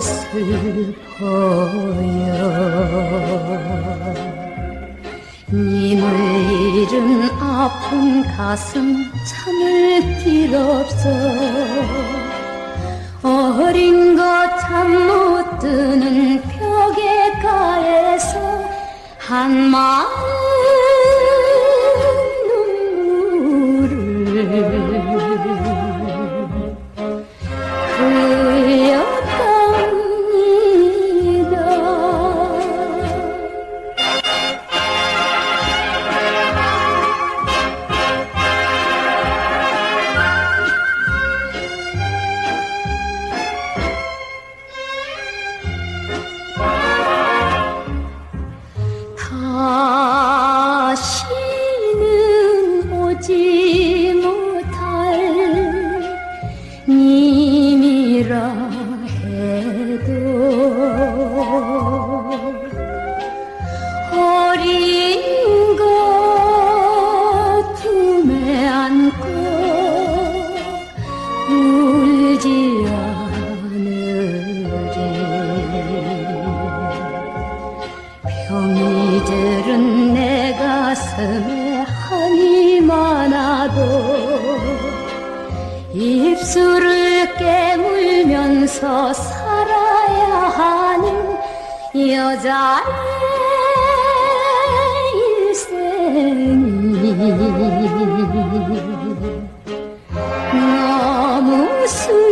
슬퍼요 님을 잃은 아픈 가슴 참을 길 없어. 어린 것 참못 드는 벽에 가에서 한 마음 가슴에 한이 많아도 입술을 깨물면서 살아야 하는 여자의 일생이 너무 슬